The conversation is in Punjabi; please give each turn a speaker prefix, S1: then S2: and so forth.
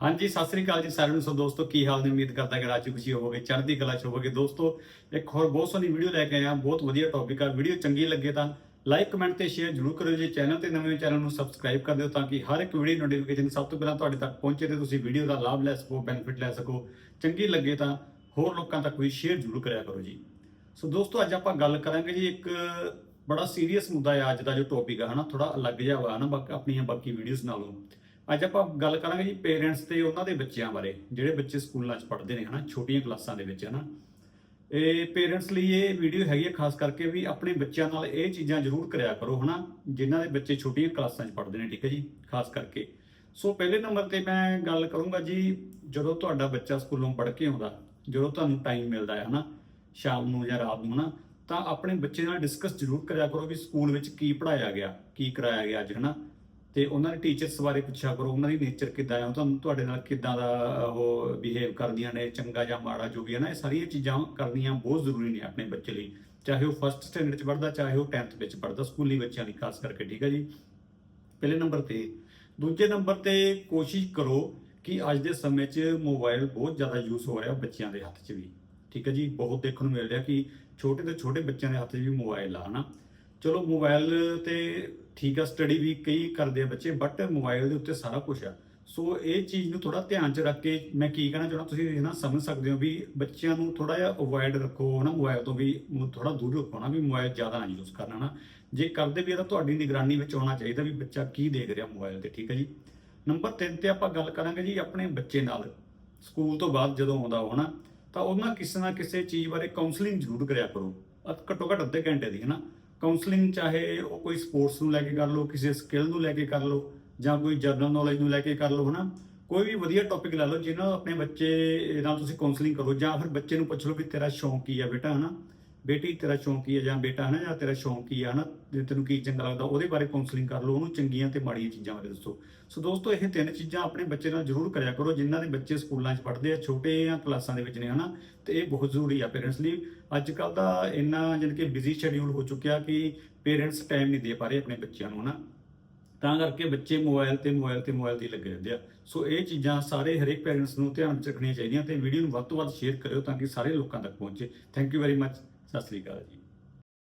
S1: ਹਾਂਜੀ, ਸਤਿ ਸ੍ਰੀ ਅਕਾਲ ਜੀ ਸਾਰਿਆਂ ਨੂੰ। ਸੋ ਦੋਸਤੋ, ਕੀ ਹਾਲ ਨੇ? ਉਮੀਦ ਕਰਦਾ ਕਿ ਰਾਜੀ ਖੁਸ਼ੀ ਹੋਵੋਗੇ, ਚੜ੍ਹਦੀ ਕਲਾ ਚ ਹੋਵੋਗੇ। ਦੋਸਤੋ, ਇੱਕ ਹੋਰ ਬਹੁਤ ਸੋਹਣੀ ਵੀਡੀਓ ਲੈ ਕੇ ਆਇਆ। ਬਹੁਤ ਵਧੀਆ ਟੌਪਿਕ ਆ। ਵੀਡੀਓ ਚੰਗੀ ਲੱਗੇ ਤਾਂ ਲਾਈਕ ਕਮੈਂਟ ਤੇ ਸ਼ੇਅਰ ਜ਼ਰੂਰ ਕਰਿਓ ਜੀ। ਚੈਨਲ ਤੇ ਨਵੇਂ ਚੈਨਲ ਨੂੰ ਸਬਸਕ੍ਰਾਈਬ ਕਰ ਦਿਓ ਤਾਂ ਕਿ ਹਰ ਇੱਕ ਵੀਡੀਓ ਨੋਟੀਫਿਕੇਸ਼ਨ ਸਭ ਤੋਂ ਪਹਿਲਾਂ ਤੁਹਾਡੇ ਤੱਕ ਪਹੁੰਚੇ ਤੇ ਤੁਸੀਂ ਵੀਡੀਓ ਦਾ ਲਾਭ ਲੈ ਸਕੋ ਬੈਨੀਫਿਟ ਲੈ ਸਕੋ। ਚੰਗੀ ਲੱਗੇ ਤਾਂ ਹੋਰ ਲੋਕਾਂ ਤੱਕ ਵੀ ਸ਼ੇਅਰ ਜ਼ਰੂਰ ਕਰਿਆ ਕਰੋ ਜੀ। ਸੋ ਦੋਸਤੋ, ਅੱਜ ਆਪਾਂ ਗੱਲ ਕਰਾਂਗੇ ਜੀ ਇੱਕ ਬੜਾ ਸੀਰੀਅਸ ਮੁੱਦਾ ਹੈ ਅੱਜ ਦਾ ਜੋ ਟੌਪਿਕ ਹੈ ਹਨਾ? ਥੋੜਾ ਅਲੱਗ ਜਿਹਾ ਵਾ ਨਾ, ਬਾਕੀ ਆਪਣੀਆਂ ਬਾਕੀ ਵੀਡੀਓਜ਼ ਨਾਲੋਂ। ਅੱਜ ਆਪਾਂ ਗੱਲ ਕਰਾਂਗੇ ਜੀ ਪੇਰੈਂਟਸ ਤੇ ਉਹਨਾਂ ਦੇ ਬੱਚਿਆਂ ਬਾਰੇ, ਜਿਹੜੇ ਬੱਚੇ ਸਕੂਲਾਂ 'ਚ ਪੜ੍ਹਦੇ ਨੇ, ਹਨਾ, ਛੋਟੀਆਂ ਕਲਾਸਾਂ ਦੇ ਵਿੱਚ, ਹਨਾ। ਇਹ ਪੇਰੈਂਟਸ ਲਈ ਇਹ ਵੀਡੀਓ ਹੈਗੀ ਹੈ ਖਾਸ ਕਰਕੇ ਵੀ ਆਪਣੇ ਬੱਚਿਆਂ ਨਾਲ ਇਹ ਚੀਜ਼ਾਂ ਜ਼ਰੂਰ ਕਰਿਆ ਕਰੋ, ਹਨਾ, ਜਿਨ੍ਹਾਂ ਦੇ ਬੱਚੇ ਛੋਟੀਆਂ ਕਲਾਸਾਂ 'ਚ ਪੜ੍ਹਦੇ ਨੇ, ਠੀਕ ਹੈ ਜੀ, ਖਾਸ ਕਰਕੇ। ਸੋ ਪਹਿਲੇ ਨੰਬਰ ਤੇ ਮੈਂ ਗੱਲ ਕਰੂੰਗਾ ਜੀ, ਜਦੋਂ ਤੁਹਾਡਾ ਬੱਚਾ ਸਕੂਲੋਂ ਪੜ੍ਹ ਕੇ ਆਉਂਦਾ, ਜਦੋਂ ਤੁਹਾਨੂੰ ਟਾਈਮ ਮਿਲਦਾ ਹੈ, ਹਨਾ, ਸ਼ਾਮ ਨੂੰ ਜਾਂ ਰਾਤ ਨੂੰ, ਹਨਾ, ਤਾਂ ਆਪਣੇ ਬੱਚੇ ਨਾਲ ਡਿਸਕਸ ਜ਼ਰੂਰ ਕਰਿਆ ਕਰੋ ਵੀ ਸਕੂਲ ਵਿੱਚ ਕੀ ਪੜਾਇਆ ਗਿਆ, ਕੀ ਕਰਾਇਆ ਗਿਆ ਅੱਜ, ਹਨਾ। ਤੇ ਉਹਨਾਂ ਦੇ ਟੀਚਰਸ ਬਾਰੇ ਪੁੱਛਿਆ ਕਰੋ, ਉਹਨਾਂ ਦੀ ਨੇਚਰ ਕਿੱਦਾਂ ਆ ਉਹ ਤੁਹਾਨੂੰ ਤੁਹਾਡੇ ਨਾਲ ਕਿੱਦਾਂ ਦਾ ਉਹ ਬਿਹੇਵ ਕਰਦੀਆਂ ਨੇ, ਚੰਗਾ ਜਾਂ ਮਾੜਾ ਜੋ ਵੀ ਹੈ ਨਾ, ਇਹ ਸਾਰੀਆਂ ਚੀਜ਼ਾਂ ਕਰਨੀਆਂ ਬਹੁਤ ਜ਼ਰੂਰੀ ਨੇ ਆਪਣੇ ਬੱਚੇ ਲਈ। ਚਾਹੇ ਉਹ ਫਸਟ ਸਟੈਂਡਰਡ ਚ ਪੜ੍ਹਦਾ, ਚਾਹੇ ਉਹ 10th ਵਿੱਚ ਪੜ੍ਹਦਾ, ਸਕੂਲੀ ਬੱਚਿਆਂ ਲਈ ਖਾਸ ਕਰਕੇ, ਠੀਕ ਹੈ ਜੀ? ਪਹਿਲੇ ਨੰਬਰ ਤੇ। ਦੂਜੇ ਨੰਬਰ ਤੇ ਕੋਸ਼ਿਸ਼ ਕਰੋ ਕਿ ਅੱਜ ਦੇ ਸਮੇਂ 'ਚ ਮੋਬਾਈਲ ਬਹੁਤ ਜ਼ਿਆਦਾ ਯੂਜ਼ ਹੋ ਰਿਹਾ ਬੱਚਿਆਂ ਦੇ ਹੱਥ 'ਚ ਵੀ। ਠੀਕ ਹੈ ਜੀ? ਬਹੁਤ ਦੇਖਣ ਨੂੰ ਮਿਲ ਰਿਹਾ ਕਿ ਛੋਟੇ ਤੋਂ ਛੋਟੇ ਬੱਚਿਆਂ ਦੇ ਹੱਥ 'ਚ ਵੀ ਮੋਬਾਈਲ ਆ, ਹਨਾ? ਚਲੋ ਮੋਬਾਈਲ ਤੇ ਠੀਕ ਆ ਸਟੱਡੀ ਵੀ ਕਈ ਕਰਦੇ ਆ ਬੱਚੇ ਬਟ ਮੋਬਾਈਲ ਦੇ ਉੱਤੇ ਸਾਰਾ ਕੁਝ ਆ। ਸੋ ਇਹ ਚੀਜ਼ ਨੂੰ ਥੋੜਾ ਧਿਆਨ 'ਚ ਰੱਖ ਕੇ ਮੈਂ ਕੀ ਕਹਿਣਾ ਚਾਹੁੰਦਾ, ਤੁਸੀਂ ਇਹ ਨਾ ਸਮਝ ਸਕਦੇ ਹੋ ਵੀ ਬੱਚਿਆਂ ਨੂੰ ਥੋੜਾ ਜਿਹਾ ਅਵੋਇਡ ਰੱਖੋ ਨਾ ਮੋਬਾਈਲ ਤੋਂ ਵੀ ਥੋੜਾ ਦੂਰ ਰੱਖੋ ਵੀ ਮੋਬਾਈਲ ਜ਼ਿਆਦਾ ਨਾ ਯੂਜ਼ ਕਰਨਾ ਨਾ ਜੇ ਕਰਦੇ ਵੀ ਆ ਤਾਂ ਤੁਹਾਡੀ ਨਿਗਰਾਨੀ ਵਿੱਚ ਹੋਣਾ ਚਾਹੀਦਾ ਵੀ ਬੱਚਾ ਕੀ ਦੇਖ ਰਿਹਾ ਮੋਬਾਈਲ ਤੇ, ਠੀਕ ਹੈ ਜੀ। ਨੰਬਰ 3 ਤੇ ਆਪਾਂ ਗੱਲ ਕਰਾਂਗੇ ਜੀ ਆਪਣੇ ਬੱਚੇ ਨਾਲ। ਸਕੂਲ ਤੋਂ ਬਾਅਦ ਜਦੋਂ ਆਉਂਦਾ ਉਹ ਹਨਾ, ਤਾਂ ਉਹਨਾਂ ਕਿਸੇ ਨਾ ਕਿਸੇ ਚੀਜ਼ ਬਾਰੇ ਕਾਉਂਸਲਿੰਗ ਜ਼ਰੂਰ ਕਰਿਆ ਕਰੋ। ਅ- ਘੱਟੋ ਘੱਟ ਅੱਧੇ ਘੰਟੇ ਦੀ ਹੈ ਨਾ ਕਾਉਂਸਲਿੰਗ ਚਾਹੇ ਉਹ ਕੋਈ ਸਪੋਰਟਸ ਨੂੰ ਲੈ ਕੇ ਕਰ ਲਓ, ਕਿਸੇ ਸਕਿੱਲ ਨੂੰ ਲੈ ਕੇ ਕਰ ਲਓ, ਜਾਂ ਕੋਈ ਜਨਰਲ ਨੌਲੇਜ ਨੂੰ ਲੈ ਕੇ ਕਰ ਲਓ, ਹਨਾ? ਕੋਈ ਵੀ ਵਧੀਆ ਟੌਪਿਕ ਲੈ ਲਓ ਜਿਹਨਾਂ ਆਪਣੇ ਬੱਚੇ, ਨਾਲ ਤੁਸੀਂ ਕਾਉਂਸਲਿੰਗ ਕਰੋ, ਜਾਂ ਫਿਰ ਬੱਚੇ ਨੂੰ ਪੁੱਛ ਲਓ ਵੀ ਤੇਰਾ ਸ਼ੌਂਕ ਕੀ ਹੈ ਬੇਟਾ, ਹਨਾ? ਬੇਟੀ ਤੇਰਾ ਸ਼ੌਂਕ ਕੀ ਹੈ ਜਾਂ ਬੇਟਾ ਹਨਾ ਜਾਂ ਤੇਰਾ ਸ਼ੌਂਕ ਕੀ ਹੈ, ਹਨਾ? ਤੇ ਤੈਨੂੰ ਕੀ ਚੰਗਾ ਲੱਗਦਾ, ਉਹਦੇ ਬਾਰੇ ਕਾਉਂਸਲਿੰਗ ਕਰ ਲਓ, ਉਹਨੂੰ ਚੰਗੀਆਂ ਤੇ ਮਾੜੀਆਂ ਚੀਜ਼ਾਂ ਬਾਰੇ ਦੱਸੋ। ਸੋ ਦੋਸਤੋ, ਇਹ ਤਿੰਨ ਚੀਜ਼ਾਂ ਆਪਣੇ ਬੱਚੇ ਨਾਲ ਜ਼ਰੂਰ ਕਰਿਆ ਕਰੋ, ਜਿਨ੍ਹਾਂ ਦੇ ਬੱਚੇ ਸਕੂਲਾਂ 'ਚ ਪੜ੍ਹਦੇ ਆ, ਛੋਟੇ ਜਾਂ ਕਲਾਸਾਂ ਦੇ ਵਿੱਚ ਨੇ, ਹਨਾ? ਤੇ ਇਹ ਬਹੁਤ ਜ਼ਰੂਰੀ ਆ ਪੇਰੈਂਟਸ ਲਈ। ਅੱਜ ਕੱਲ ਦਾ ਇੰਨਾ ਜਾਣੀ ਕਿ ਬਿਜ਼ੀ ਸ਼ੈਡਿਊਲ ਹੋ ਚੁੱਕਿਆ ਕਿ ਪੇਰੈਂਟਸ ਟਾਈਮ ਨਹੀਂ ਦੇ ਪਾ ਰਹੇ ਆਪਣੇ ਬੱਚਿਆਂ ਨੂੰ, ਹਨਾ? ਤਾਂ ਕਰਕੇ ਬੱਚੇ ਮੋਬਾਈਲ ਤੇ ਮੋਬਾਈਲ ਤੇ ਮੋਬਾਈਲ ਤੇ ਲੱਗੇ ਰਹਿੰਦੇ ਆ। ਸੋ ਇਹ ਚੀਜ਼ਾਂ ਸਾਰੇ ਹਰੇਕ ਪੇਰੈਂਟਸ ਨੂੰ ਧਿਆਨ ਵਿੱਚ ਰੱਖਣੀਆਂ ਚਾਹੀਦੀਆਂ ਤੇ ਵੀਡੀਓ ਨੂੰ ਵੱਧ ਤੋਂ ਵੱਧ ਸ਼ੇਅਰ ਕਰਿਓ ਤਾਂ ਕਿ ਸਾਰੇ ਲੋਕਾਂ ਤੱਕ ਪਹੁੰਚੇ। Thank you very much Sat Sri ਅਕਾਲ ਜੀ।